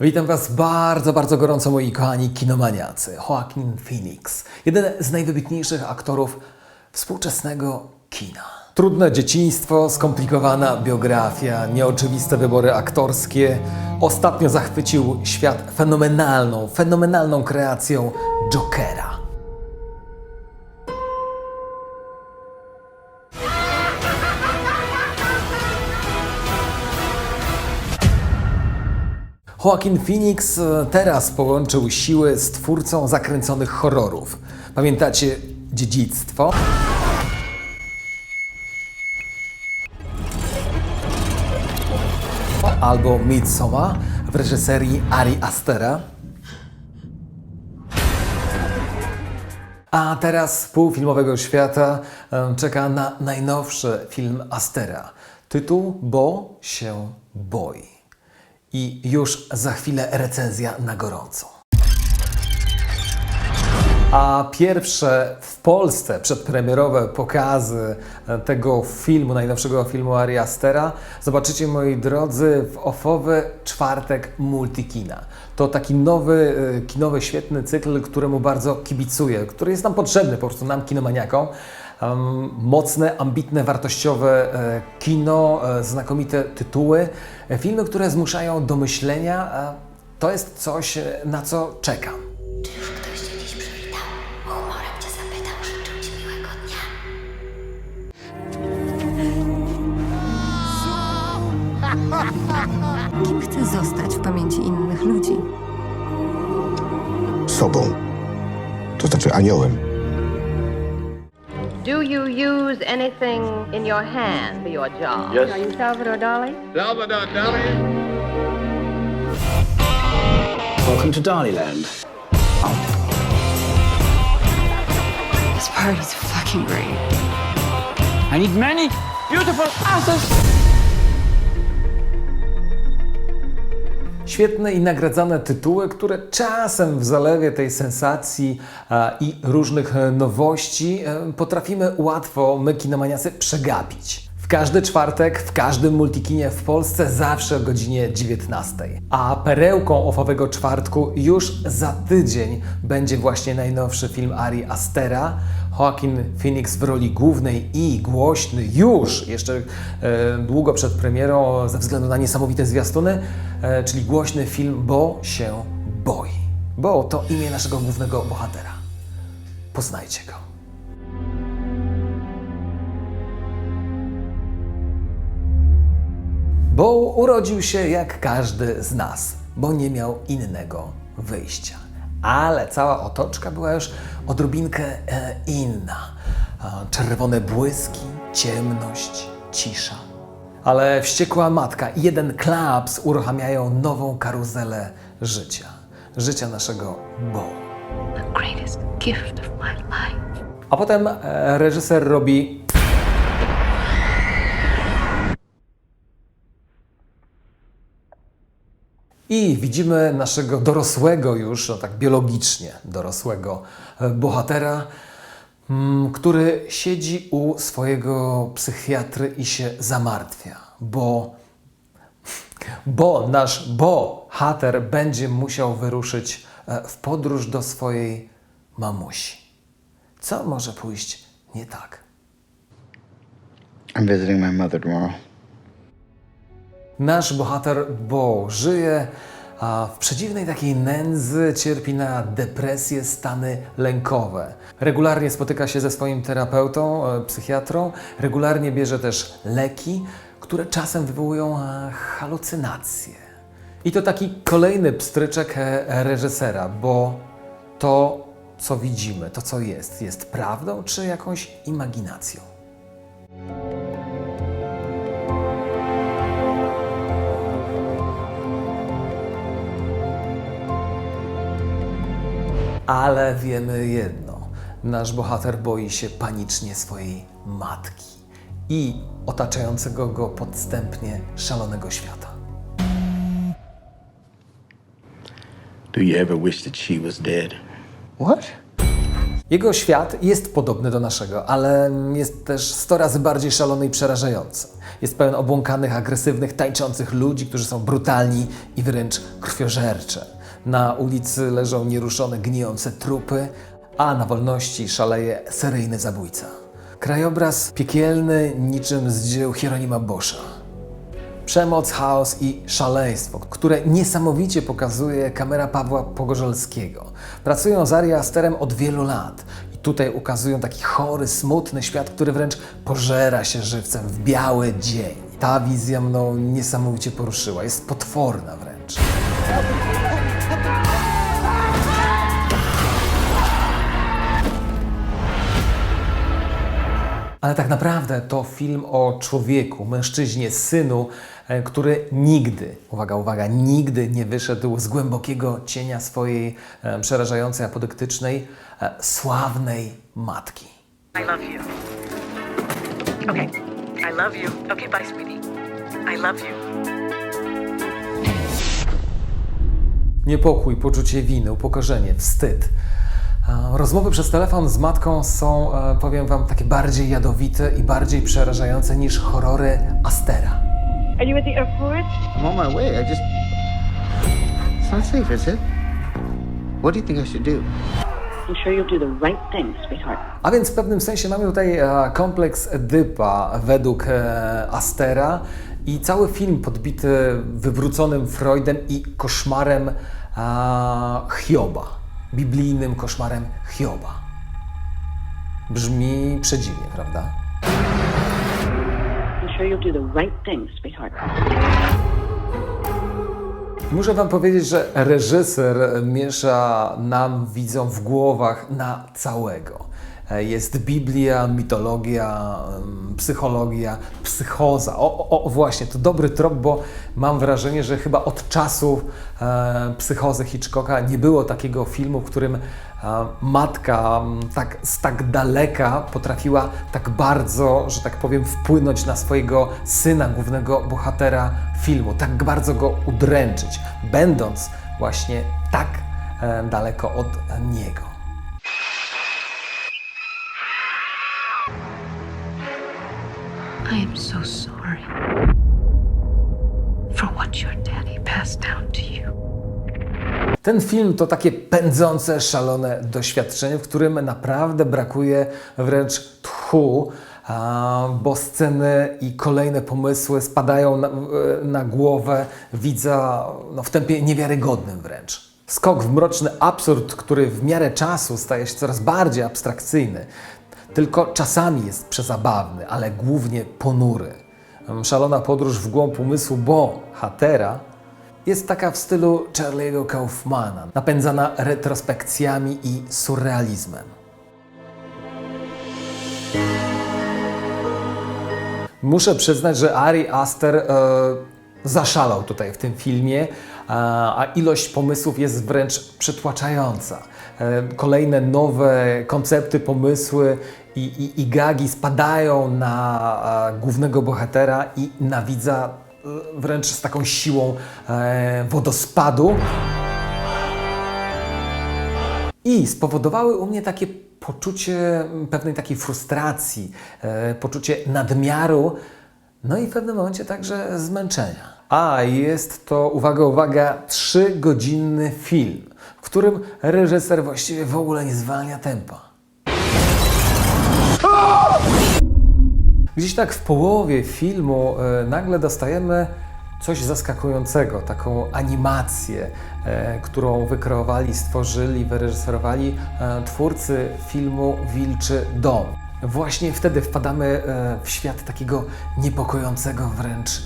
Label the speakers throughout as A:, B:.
A: Witam Was bardzo, bardzo gorąco, moi kochani kinomaniacy. Joaquin Phoenix, jeden z najwybitniejszych aktorów współczesnego kina. Trudne dzieciństwo, skomplikowana biografia, nieoczywiste wybory aktorskie. Ostatnio zachwycił świat fenomenalną, fenomenalną kreacją Jokera. Joaquin Phoenix e, teraz połączył siły z twórcą zakręconych horrorów. Pamiętacie dziedzictwo? Albo Midsommar w reżyserii Ari Astera. A teraz z półfilmowego świata em, czeka na najnowszy film Astera. Tytuł Bo się boi. I już za chwilę recenzja na gorąco. A pierwsze w Polsce przedpremierowe pokazy tego filmu, najnowszego filmu Ari Astera, zobaczycie, moi drodzy, w ofowy czwartek Multikina. To taki nowy, e, kinowy, świetny cykl, któremu bardzo kibicuję, który jest nam potrzebny, po prostu nam, kinomaniakom. Mocne, ambitne, wartościowe e, kino, e, znakomite tytuły, e, filmy, które zmuszają do myślenia. To jest coś, na co czekam.
B: Czy już ktoś cię dziś przywitał? Humorem cię zapytał, życzył ci miłego dnia.
C: Kim chcę zostać w pamięci innych ludzi?
D: sobą. To znaczy aniołem.
E: Do you use anything in your hand for your job?
F: Yes.
E: Are you Salvador Dali?
F: Salvador Dali. Welcome to Daliland.
C: This party's fucking great.
F: I need many beautiful asses.
A: Świetne i nagradzane tytuły, które czasem w zalewie tej sensacji i różnych e, nowości e, potrafimy łatwo, my kinomaniacy, przegapić. Każdy czwartek, w każdym multikinie w Polsce zawsze o godzinie 19. A perełką ofowego czwartku już za tydzień będzie właśnie najnowszy film Ari Astera. Joaquin Phoenix w roli głównej i głośny już, jeszcze e, długo przed premierą, ze względu na niesamowite zwiastuny, e, czyli głośny film Bo się boi. Bo to imię naszego głównego bohatera. Poznajcie go. Bo urodził się jak każdy z nas, bo nie miał innego wyjścia. Ale cała otoczka była już odrobinkę e, inna. E, czerwone błyski, ciemność, cisza. Ale wściekła matka i jeden klaps uruchamiają nową karuzelę życia. Życia naszego Bo. A potem e, reżyser robi I widzimy naszego dorosłego już, no tak biologicznie dorosłego e, bohatera, mm, który siedzi u swojego psychiatry i się zamartwia, bo, bo nasz bohater będzie musiał wyruszyć e, w podróż do swojej mamusi. Co może pójść nie tak?
G: I'm visiting my mother tomorrow.
A: Nasz bohater Bo żyje a w przedziwnej takiej nędzy, cierpi na depresję, stany lękowe. Regularnie spotyka się ze swoim terapeutą, e, psychiatrą, regularnie bierze też leki, które czasem wywołują e, halucynacje. I to taki kolejny pstryczek e, reżysera, bo to, co widzimy, to, co jest, jest prawdą czy jakąś imaginacją. Ale wiemy jedno: nasz bohater boi się panicznie swojej matki i otaczającego go podstępnie szalonego świata.
H: Do you ever wish that she was dead?
G: What?
A: Jego świat jest podobny do naszego, ale jest też 100 razy bardziej szalony i przerażający. Jest pełen obłąkanych, agresywnych, tańczących ludzi, którzy są brutalni i wręcz krwiożercze. Na ulicy leżą nieruszone, gnijące trupy, a na wolności szaleje seryjny zabójca. Krajobraz piekielny, niczym z dzieł Hieronima Boscha. Przemoc, chaos i szaleństwo, które niesamowicie pokazuje kamera Pawła Pogorzelskiego. Pracują z Ari Asterem od wielu lat i tutaj ukazują taki chory, smutny świat, który wręcz pożera się żywcem w biały dzień. Ta wizja mną niesamowicie poruszyła, jest potworna wręcz. Ale tak naprawdę to film o człowieku, mężczyźnie, synu, e, który nigdy, uwaga, uwaga, nigdy nie wyszedł z głębokiego cienia swojej e, przerażającej, apodyktycznej, e, sławnej matki.
H: I love you. Okay. I love you. Okay, bye, sweetie. I love you.
A: Niepokój, poczucie winy, upokorzenie, wstyd. Rozmowy przez telefon z matką są, e, powiem Wam, takie bardziej jadowite i bardziej przerażające niż horrory Astera.
E: Are you at the airport?
G: I'm on my way. I just. It's not safe, is it? What do you think I should do?
H: I'm sure you'll do the right thing, sweetheart.
A: A więc w pewnym sensie mamy tutaj e, kompleks Edypa według e, Astera i cały film podbity wywróconym Freudem i koszmarem Hioba, biblijnym koszmarem Hioba. Brzmi przedziwnie, prawda? Muszę Wam powiedzieć, że reżyser miesza nam, widzom w głowach na całego. E, Jest Biblia, mitologia, psychologia, psychoza. O, o, o właśnie, to dobry trop, bo mam wrażenie, że chyba od czasów e, psychozy Hitchcocka nie było takiego filmu, w którym e, matka tak, z tak daleka potrafiła tak bardzo, że tak powiem, wpłynąć na swojego syna, głównego bohatera filmu, tak bardzo go udręczyć, będąc właśnie tak e, daleko od niego.
B: I am so sorry for what your daddy passed down to you.
A: Ten film to takie pędzące, szalone doświadczenie, w którym naprawdę brakuje wręcz tchu, bo sceny i kolejne pomysły spadają na, na głowę widza no, w tempie niewiarygodnym wręcz. Skok w mroczny absurd, który w miarę czasu staje się coraz bardziej abstrakcyjny, tylko czasami jest przezabawny, ale głównie ponury. Szalona podróż w głąb umysłu, bo Hatera jest taka w stylu Charlie'ego Kaufmana, napędzana retrospekcjami i surrealizmem. Muszę przyznać, że Ari Aster e, zaszalał tutaj w tym filmie, a, a ilość pomysłów jest wręcz przytłaczająca. E, kolejne nowe koncepty, pomysły i, i, i gagi spadają na e, głównego bohatera i na widza e, wręcz z taką siłą e, wodospadu. I spowodowały u mnie takie poczucie pewnej takiej frustracji, e, poczucie nadmiaru, no i w pewnym momencie także zmęczenia. A jest to, uwaga, uwaga, trzygodzinny film, w którym reżyser właściwie w ogóle nie zwalnia tempa. Gdzieś tak w połowie filmu e, nagle dostajemy coś zaskakującego, taką animację, e, którą wykreowali, stworzyli, wyreżyserowali e, twórcy filmu Wilczy Dom. Właśnie wtedy wpadamy w świat takiego niepokojącego wręcz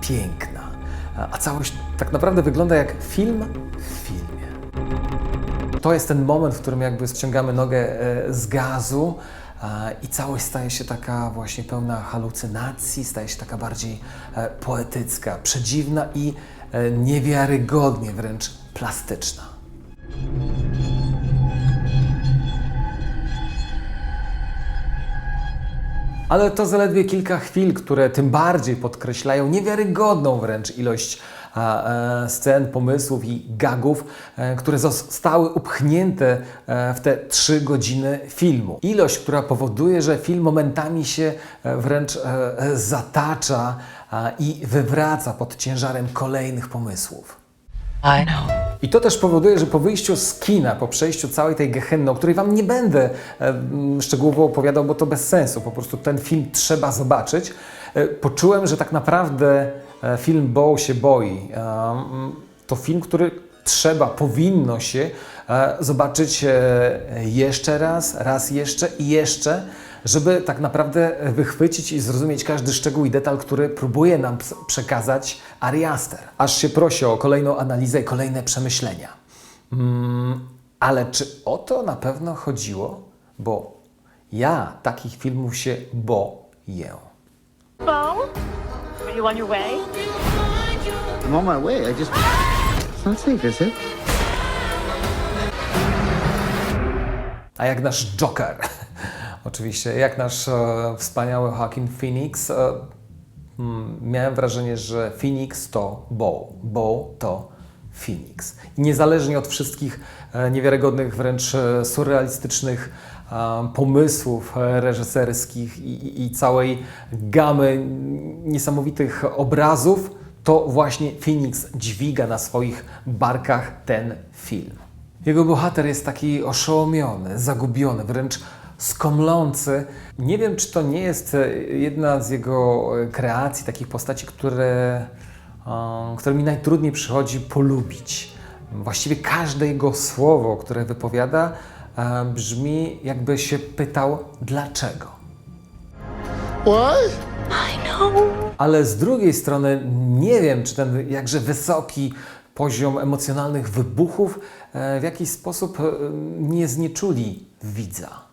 A: piękna. A- całość tak naprawdę wygląda jak film w filmie. To jest ten moment, w którym jakby ściągamy nogę z gazu i całość staje się taka właśnie pełna halucynacji, staje się taka bardziej e, poetycka, przedziwna i e, niewiarygodnie wręcz plastyczna. Ale to zaledwie kilka chwil, które tym bardziej podkreślają niewiarygodną wręcz ilość e, scen, pomysłów i gagów, e, które zostały upchnięte e, w te trzy godziny filmu. Ilość, która powoduje, że film momentami się e, wręcz e, e, zatacza i wywraca pod ciężarem kolejnych pomysłów.
H: I
A: to też powoduje, że po wyjściu z kina, po przejściu całej tej gehenny, o której Wam nie będę e, szczegółowo opowiadał, bo to bez sensu, po prostu ten film trzeba zobaczyć, e, poczułem, że tak naprawdę e, film Bo się boi. E, to film, który trzeba, powinno się e, zobaczyć e, jeszcze raz, raz jeszcze i jeszcze, żeby tak naprawdę wychwycić i zrozumieć każdy szczegół i detal, który próbuje nam przekazać Ari Aster. Aż się prosi o kolejną analizę i kolejne przemyślenia. Mm, ale czy o to na pewno chodziło? Bo ja takich filmów się boję.
H: Are you on your way?
G: I'm on my way. I just. It's not safe, is it?
A: A jak nasz Joker, oczywiście, jak nasz e, wspaniały Joaquin Phoenix, e, mm, miałem wrażenie, że Phoenix to Bo, Bo to Phoenix. I niezależnie od wszystkich e, niewiarygodnych, wręcz e, surrealistycznych pomysłów e, reżyserskich i, i, całej gamy niesamowitych obrazów, to właśnie Phoenix dźwiga na swoich barkach ten film. Jego bohater jest taki oszołomiony, zagubiony, wręcz skomlący. Nie wiem, czy to nie jest e, jedna z jego e, kreacji, takich postaci, które, które mi najtrudniej przychodzi polubić. Właściwie każde jego słowo, które wypowiada, brzmi jakby się pytał dlaczego.
D: What?
A: Ale z drugiej strony nie wiem, czy ten jakże wysoki poziom emocjonalnych wybuchów e, w jakiś sposób e, nie znieczuli widza.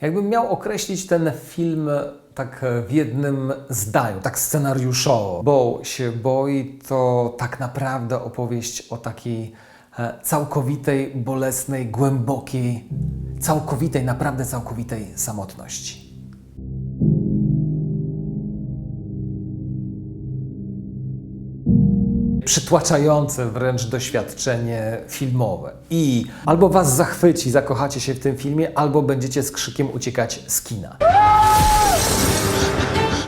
A: Jakbym miał określić ten film tak e, w jednym zdaniu, tak scenariuszowo, bo się boi, to tak naprawdę opowieść o takiej e, całkowitej, bolesnej, głębokiej, całkowitej, naprawdę całkowitej samotności. przytłaczające wręcz doświadczenie filmowe. I albo was zachwyci, zakochacie się w tym filmie, albo będziecie z krzykiem uciekać z kina.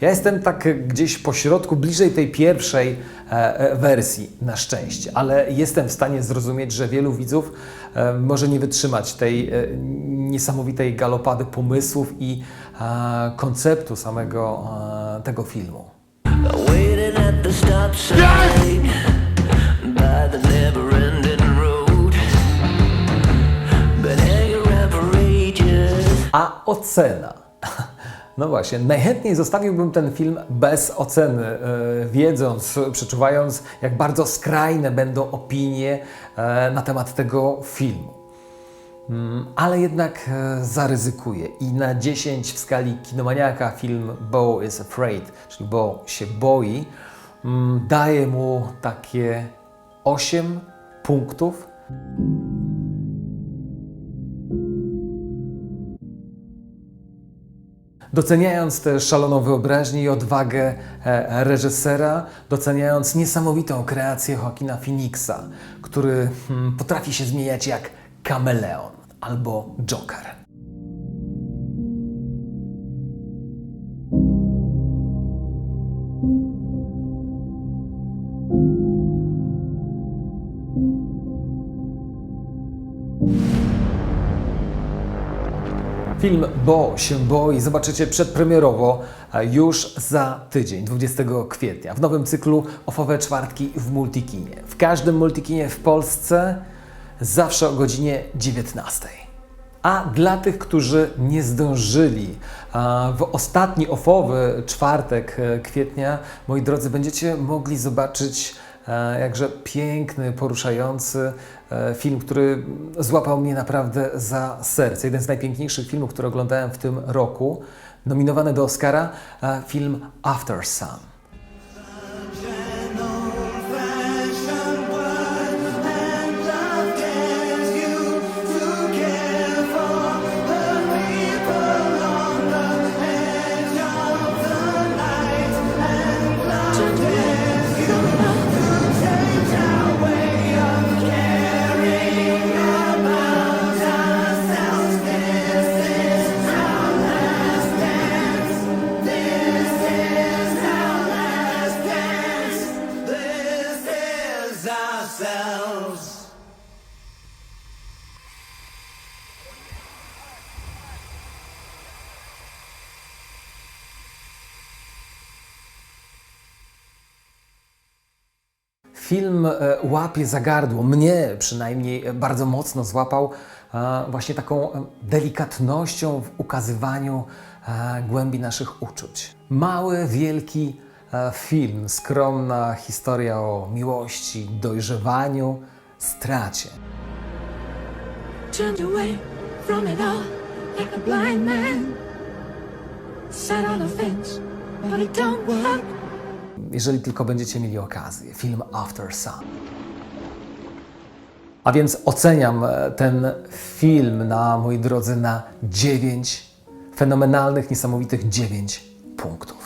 A: Ja jestem tak gdzieś po środku, bliżej tej pierwszej e, e, wersji, na szczęście, ale jestem w stanie zrozumieć, że wielu widzów e, może nie wytrzymać tej niesamowitej galopady pomysłów i konceptu samego tego filmu. A ocena. No właśnie, najchętniej zostawiłbym ten film bez oceny, e, wiedząc, przeczuwając, jak bardzo skrajne będą opinie e, na temat tego filmu. Mm, Ale jednak e, zaryzykuję i na 10 w skali kinomaniaka film Bo is Afraid, czyli Bo się boi, mm, daję mu takie 8 punktów. Doceniając tę szaloną wyobraźnię i odwagę e, reżysera, doceniając niesamowitą kreację Joaquina Phoenixa, który hmm, potrafi się zmieniać jak kameleon albo Joker. Film Bo się boi zobaczycie przedpremierowo e, już za tydzień, 20 kwietnia, w nowym cyklu Ofowe Czwartki w Multikinie. W każdym Multikinie w Polsce zawsze o godzinie 19. A dla tych, którzy nie zdążyli, a w ostatni ofowy czwartek e, kwietnia, moi drodzy, będziecie mogli zobaczyć e, jakże piękny, poruszający e, film, który złapał mnie naprawdę za serce. Jeden z najpiękniejszych filmów, które oglądałem w tym roku, nominowany do Oscara, e, film After Sun. ourselves. Film e, łapie za gardło, mnie przynajmniej bardzo mocno złapał e, właśnie taką e, delikatnością w ukazywaniu głębi naszych uczuć. Mały, wielki film, skromna historia o miłości, dojrzewaniu, stracie.
B: Turned away from it all like a blind man. Sat on a fence, but it don't work.
A: jeżeli tylko będziecie mieli okazję. Film After Sun. A więc oceniam e, ten film na, moi drodzy, na 9 fenomenalnych, niesamowitych 9 punktów.